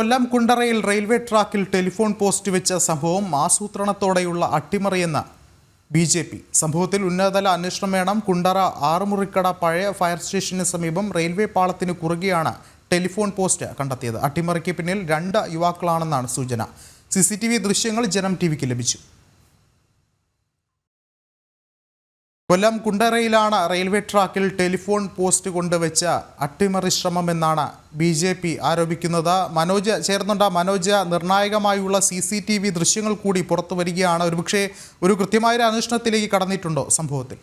കൊല്ലം കുണ്ടറയിൽ റെയിൽവേ ട്രാക്കിൽ telephone post വെച്ച സംഭവം ആസൂത്രണത്തോടെയുള്ള അട്ടിമറിയെന്ന് ബി ജെ പി. സംഭവത്തിൽ ഉന്നതതല അന്വേഷണം വേണം. കുണ്ടറ ആറുമുറിക്കട പഴയ ഫയർ സ്റ്റേഷന് സമീപം റെയിൽവേ പാളത്തിന് കുറുകെയാണ് ടെലിഫോൺ പോസ്റ്റ് കണ്ടെത്തിയത്. അട്ടിമറിക്ക് പിന്നിൽ രണ്ട് യുവാക്കളാണെന്നാണ് സൂചന. സി ദൃശ്യങ്ങൾ ജനം ടി ലഭിച്ചു. കൊല്ലം കുണ്ടറയിലാണ് റെയിൽവേ ട്രാക്കിൽ ടെലിഫോൺ പോസ്റ്റ് കൊണ്ടുവച്ച അട്ടിമറി ശ്രമമെന്നാണ് ബി ജെ പി ആരോപിക്കുന്നത്. മനോജ് ചേർന്നുണ്ട് മനോജ് നിർണായകമായുള്ള സി സി ടി വി ദൃശ്യങ്ങൾ കൂടി പുറത്തു വരികയാണ്. ഒരുപക്ഷെ ഒരു കൃത്യമായ ഒരു അന്വേഷണത്തിലേക്ക് കടന്നിട്ടുണ്ടോ സംഭവത്തിൽ?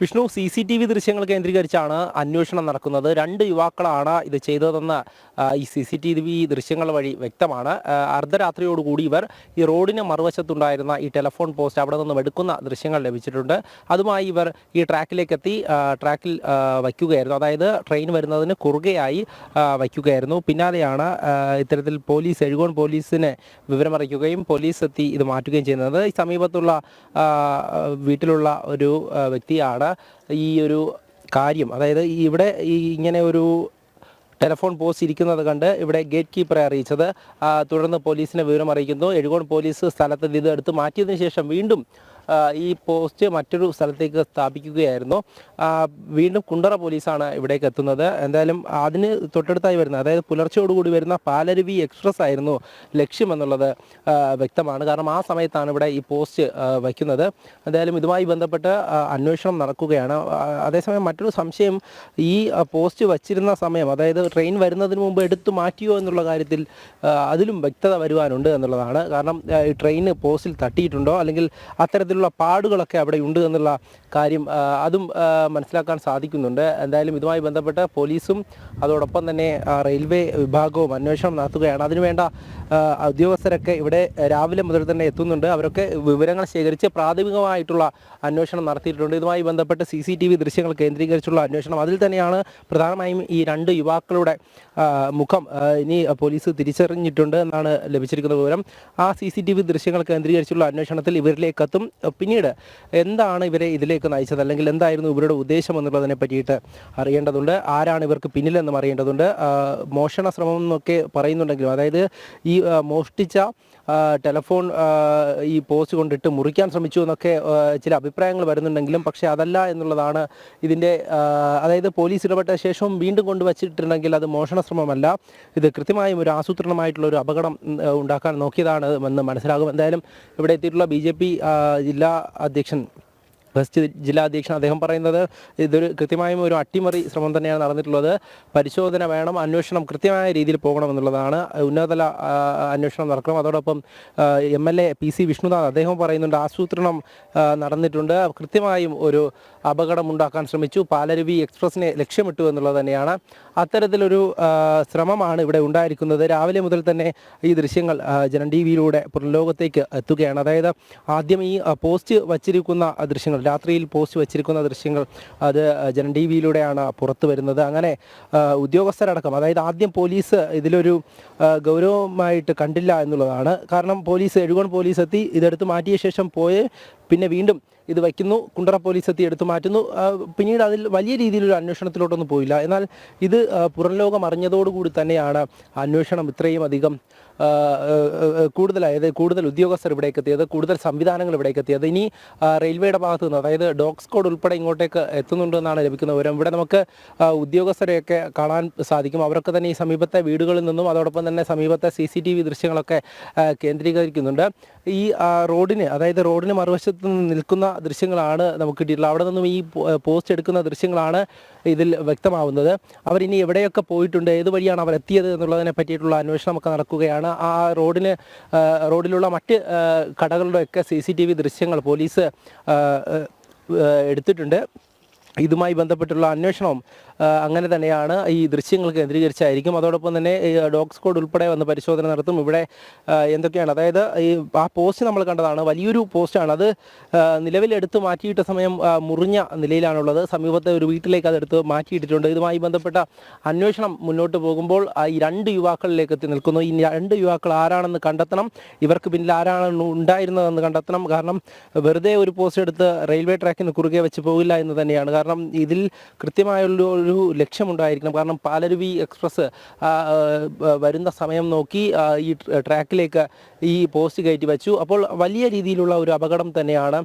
Vishnu C C T V ദൃശ്യങ്ങൾ കേന്ദ്രീകരിച്ചാണ് അന്വേഷണം നടക്കുന്നത്. രണ്ട് യുവാക്കളാണ് ഇത് ചെയ്തതെന്ന് ഈ സി സി ടി വി ദൃശ്യങ്ങൾ വഴി വ്യക്തമാണ്. അർദ്ധരാത്രിയോടുകൂടി ഇവർ ഈ റോഡിന് മറുവശത്തുണ്ടായിരുന്ന ഈ ടെലഫോൺ പോസ്റ്റ് അവിടെ നിന്നും എടുക്കുന്ന ദൃശ്യങ്ങൾ ലഭിച്ചിട്ടുണ്ട്. അതുമായി ഇവർ ഈ ട്രാക്കിലേക്ക് എത്തി ട്രാക്കിൽ വയ്ക്കുകയായിരുന്നു. അതായത് ട്രെയിൻ വരുന്നതിന് കുറുകയായി വയ്ക്കുകയായിരുന്നു. പിന്നാലെയാണ് ഇത്തരത്തിൽ പോലീസ് എഴുകോൺ പോലീസിനെ വിവരമറിയിക്കുകയും പോലീസ് എത്തി ഇത് മാറ്റുകയും ചെയ്യുന്നത്. സമീപത്തുള്ള വീട്ടിലുള്ള ഒരു ആ, വ്യക്തിയാണ് ഈ ഒരു കാര്യം. അതായത് ഇവിടെ ഈ ഇങ്ങനെ ഒരു ടെലഫോൺ പോസ്റ്റ് ഇരിക്കുന്നത് കണ്ട് ഇവിടെ ഗേറ്റ് കീപ്പറെ അറിയിച്ചത്. തുടർന്ന് പോലീസിനെ വിവരം അറിയിക്കുന്നു എഴുകോൺ പോലീസ് സ്ഥലത്ത് ഇത് എടുത്ത് മാറ്റിയതിനു ശേഷം വീണ്ടും ഈ പോസ്റ്റ് മറ്റൊരു സ്ഥലത്തേക്ക് സ്ഥാപിക്കുകയായിരുന്നു. വീണ്ടും കുണ്ടറ പോലീസാണ് ഇവിടേക്ക് എത്തുന്നത്. എന്തായാലും അതിന് തൊട്ടടുത്തായി വരുന്ന അതായത് പുലർച്ചയോടുകൂടി വരുന്ന പാലരുവി എക്സ്പ്രസ് ആയിരുന്നു ലക്ഷ്യമെന്നുള്ളത് വ്യക്തമാണ്. കാരണം ആ സമയത്താണ് ഇവിടെ ഈ പോസ്റ്റ് വയ്ക്കുന്നത്. എന്തായാലും ഇതുമായി ബന്ധപ്പെട്ട് അന്വേഷണം നടക്കുകയാണ്. അതേസമയം മറ്റൊരു സംശയം ഈ പോസ്റ്റ് വച്ചിരുന്ന സമയം അതായത് ട്രെയിൻ വരുന്നതിന് മുമ്പ് എടുത്തു മാറ്റിയോ എന്നുള്ള കാര്യത്തിൽ അതിലും വ്യക്തത വരുവാനുണ്ട് എന്നുള്ളതാണ്. കാരണം ട്രെയിൻ പോസ്റ്റിൽ തട്ടിയിട്ടുണ്ടോ? അല്ലെങ്കിൽ അത്തരത്തിലുള്ള പാടുകളൊക്കെ അവിടെ ഉണ്ട് എന്നുള്ള കാര്യം അതും മനസ്സിലാക്കാൻ സാധിക്കുന്നുണ്ട്. എന്തായാലും ഇതുമായി ബന്ധപ്പെട്ട് പോലീസും അതോടൊപ്പം തന്നെ റെയിൽവേ വിഭാഗവും അന്വേഷണം നടത്തുകയാണ്. അതിനുവേണ്ട ഉദ്യോഗസ്ഥരൊക്കെ ഇവിടെ രാവിലെ മുതൽ തന്നെ എത്തുന്നുണ്ട്. അവരൊക്കെ വിവരങ്ങൾ ശേഖരിച്ച് പ്രാഥമികമായിട്ടുള്ള അന്വേഷണം നടത്തിയിട്ടുണ്ട്. ഇതുമായി ബന്ധപ്പെട്ട് സി സി ടി വി ദൃശ്യങ്ങൾ കേന്ദ്രീകരിച്ചുള്ള അന്വേഷണം. അതിൽ തന്നെയാണ് പ്രധാനമായും ഈ രണ്ട് യുവാക്കളുടെ മുഖം ഇനി പോലീസ് തിരിച്ചറിഞ്ഞിട്ടുണ്ട് എന്നാണ് ലഭിച്ചിരിക്കുന്ന വിവരം. ആ സി സി ടി വി ദൃശ്യങ്ങൾ കേന്ദ്രീകരിച്ചുള്ള അന്വേഷണത്തിൽ ഇവരിലേക്കെത്തും പിന്നീട് എന്താണ് ഇവരെ ഇതിലേക്ക് നയിച്ചത് അല്ലെങ്കിൽ എന്തായിരുന്നു ഇവരുടെ ഉദ്ദേശം എന്നുള്ളതിനെ പറ്റിയിട്ട് അറിയേണ്ടതുണ്ട്. ആരാണ് ഇവർക്ക് പിന്നിലെന്നും അറിയേണ്ടതുണ്ട്. മോഷണ ശ്രമം എന്നൊക്കെ പറയുന്നുണ്ടെങ്കിലും അതായത് ഈ മോഷ്ടിച്ച ടെലഫോൺ ഈ പോസ്റ്റ് കൊണ്ടിട്ട് മുറിക്കാൻ ശ്രമിച്ചു എന്നൊക്കെ ചില അഭിപ്രായങ്ങൾ വരുന്നുണ്ടെങ്കിലും പക്ഷേ അതല്ല എന്നുള്ളതാണ് ഇതിന്റെ അതായത് പോലീസ് ഇടപെട്ട ശേഷവും വീണ്ടും കൊണ്ടുവച്ചിട്ടുണ്ടെങ്കിൽ അത് മോഷണ ശ്രമമല്ല. ഇത് കൃത്യമായും ഒരു ആസൂത്രണമായിട്ടുള്ള ഒരു അപകടം ഉണ്ടാക്കാൻ നോക്കിയതാണ് എന്ന് മനസ്സിലാകും. എന്തായാലും ഇവിടെ എത്തിയിട്ടുള്ള ബി ജില്ലാ അധ്യക്ഷൻ വെസ്റ്റ് ജില്ലാ അധ്യക്ഷൻ അദ്ദേഹം പറയുന്നത് ഇതൊരു കൃത്യമായും ഒരു അട്ടിമറി ശ്രമം തന്നെയാണ് നടന്നിട്ടുള്ളത്. പരിശോധന വേണം അന്വേഷണം കൃത്യമായ രീതിയിൽ പോകണമെന്നുള്ളതാണ് ഉന്നതതല അന്വേഷണം നടക്കണം. അതോടൊപ്പം M L A P C Vishnunath അദ്ദേഹം പറയുന്നുണ്ട് ആസൂത്രണം നടന്നിട്ടുണ്ട്. കൃത്യമായും ഒരു അപകടം ഉണ്ടാക്കാൻ ശ്രമിച്ചു. പാലരുവി എക്സ്പ്രസിനെ ലക്ഷ്യമിട്ടു എന്നുള്ളത് തന്നെയാണ്. അത്തരത്തിലൊരു ശ്രമമാണ് ഇവിടെ ഉണ്ടായിരിക്കുന്നത്. രാവിലെ മുതൽ തന്നെ ഈ ദൃശ്യങ്ങൾ ജനം ടി വിയിലൂടെ പുറംലോകത്തേക്ക് എത്തുകയാണ്. അതായത് ആദ്യം ഈ പോസ്റ്റ് വച്ചിരിക്കുന്ന ദൃശ്യങ്ങൾ രാത്രിയിൽ പോസ്റ്റ് വെച്ചിരിക്കുന്ന ദൃശ്യങ്ങൾ അത് ജനം ടി വിയിലൂടെയാണ് പുറത്തു വരുന്നത്. അങ്ങനെ ഉദ്യോഗസ്ഥരടക്കം അതായത് ആദ്യം പോലീസ് ഇതിലൊരു ഗൗരവമായിട്ട് കണ്ടില്ല എന്നുള്ളതാണ്. കാരണം പോലീസ് എഴുകോൺ പോലീസ് എത്തി ഇതെടുത്ത് മാറ്റിയ ശേഷം പോയി പിന്നെ വീണ്ടും ഇത് വയ്ക്കുന്നു കുണ്ടറ പോലീസ് എത്തി എടുത്തു മാറ്റുന്നു. പിന്നീട് അതിൽ വലിയ രീതിയിലൊരു അന്വേഷണത്തിലോട്ടൊന്നും പോയില്ല. എന്നാൽ ഇത് പുറംലോകം പുറം ലോകം അറിഞ്ഞതോടുകൂടി തന്നെയാണ് അന്വേഷണം ഇത്രയും അധികം കൂടുതലായത് കൂടുതൽ ഉദ്യോഗസ്ഥർ ഇവിടേക്ക് എത്തിയത് കൂടുതൽ സംവിധാനങ്ങൾ ഇവിടേക്ക് എത്തിയത്. ഇനി റെയിൽവേയുടെ ഭാഗത്ത് നിന്ന് അതായത് ഡോഗ് സ്കോഡ് ഉൾപ്പെടെ ഇങ്ങോട്ടേക്ക് എത്തുന്നുണ്ടെന്നാണ് ലഭിക്കുന്ന വിവരം. ഇവിടെ നമുക്ക് ഉദ്യോഗസ്ഥരെയൊക്കെ കാണാൻ സാധിക്കും. അവരൊക്കെ തന്നെ ഈ സമീപത്തെ വീടുകളിൽ നിന്നും അതോടൊപ്പം തന്നെ സമീപത്തെ സി സി ടി വി ദൃശ്യങ്ങളൊക്കെ കേന്ദ്രീകരിക്കുന്നുണ്ട്. ഈ റോഡിന് അതായത് റോഡിന് മറുവശത്ത് നിന്ന് നിൽക്കുന്ന ദൃശ്യങ്ങളാണ് നമുക്ക് കിട്ടിയിട്ടുള്ളത്. അവിടെ നിന്നും ഈ പോസ്റ്റ് എടുക്കുന്ന ദൃശ്യങ്ങളാണ് ഇതിൽ വ്യക്തമാവുന്നത്. അവരിനി എവിടെയൊക്കെ പോയിട്ടുണ്ട് ഏത് വഴിയാണ് അവർ എത്തിയത് എന്നുള്ളതിനെ പറ്റിയിട്ടുള്ള അന്വേഷണമൊക്കെ നടക്കുകയാണ്. ആ റോഡിന് റോഡിലുള്ള മറ്റ് കടകളുടെയൊക്കെ സി സി ടി വി ദൃശ്യങ്ങൾ പോലീസ് എടുത്തിട്ടുണ്ട്. ഇതുമായി ബന്ധപ്പെട്ടുള്ള അന്വേഷണം അങ്ങനെ തന്നെയാണ് ഈ ദൃശ്യങ്ങൾ കേന്ദ്രീകരിച്ചായിരിക്കും. അതോടൊപ്പം തന്നെ ഡോഗ് സ്ക്വാഡ് ഉൾപ്പെടെ വന്ന് പരിശോധന നടത്തും. ഇവിടെ എന്തൊക്കെയാണ്? അതായത് ഈ ആ പോസ്റ്റ് നമ്മൾ കണ്ടതാണ്. വലിയൊരു പോസ്റ്റാണ്. അത് നിലവിലെടുത്ത് മാറ്റിയിട്ട സമയം മുറിഞ്ഞ നിലയിലാണുള്ളത്. സമീപത്തെ ഒരു വീട്ടിലേക്ക് അത് എടുത്ത് മാറ്റിയിട്ടിട്ടുണ്ട്. ഇതുമായി ബന്ധപ്പെട്ട അന്വേഷണം മുന്നോട്ട് പോകുമ്പോൾ ഈ രണ്ട് യുവാക്കളിലേക്ക് എത്തി നിൽക്കുന്നു. ഈ രണ്ട് യുവാക്കൾ ആരാണെന്ന് കണ്ടെത്തണം. ഇവർക്ക് പിന്നിൽ ആരാണ് ഉണ്ടായിരുന്നതെന്ന് കണ്ടെത്തണം. കാരണം വെറുതെ ഒരു പോസ്റ്റ് എടുത്ത് റെയിൽവേ ട്രാക്കിന് കുറുകെ വെച്ച് പോകില്ല എന്ന് തന്നെയാണ്. കാരണം കാരണം ഇതിൽ കൃത്യമായുള്ള ഒരു ലക്ഷ്യമുണ്ടായിരിക്കണം. കാരണം പാലരുവി എക്സ്പ്രസ് വരുന്ന സമയം നോക്കി ഈ ട്രാക്കിലേക്ക് ഈ പോസ്റ്റ് കയറ്റി വെച്ചു. അപ്പോൾ വലിയ രീതിയിലുള്ള ഒരു അപകടം തന്നെയാണ്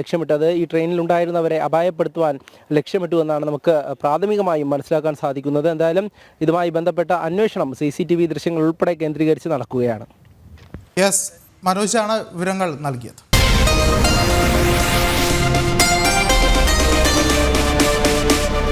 ലക്ഷ്യമിട്ടത്. ഈ ട്രെയിനിലുണ്ടായിരുന്നവരെ അപായപ്പെടുത്തുവാൻ ലക്ഷ്യമിട്ടു എന്നാണ് നമുക്ക് പ്രാഥമികമായും മനസ്സിലാക്കാൻ സാധിക്കുന്നത്. എന്തായാലും ഇതുമായി ബന്ധപ്പെട്ട അന്വേഷണം സി സി ടി വി ദൃശ്യങ്ങൾ ഉൾപ്പെടെ കേന്ദ്രീകരിച്ച് നടക്കുകയാണ്. യെസ് മനോജാണ് വിവരങ്ങൾ നൽകിയത്.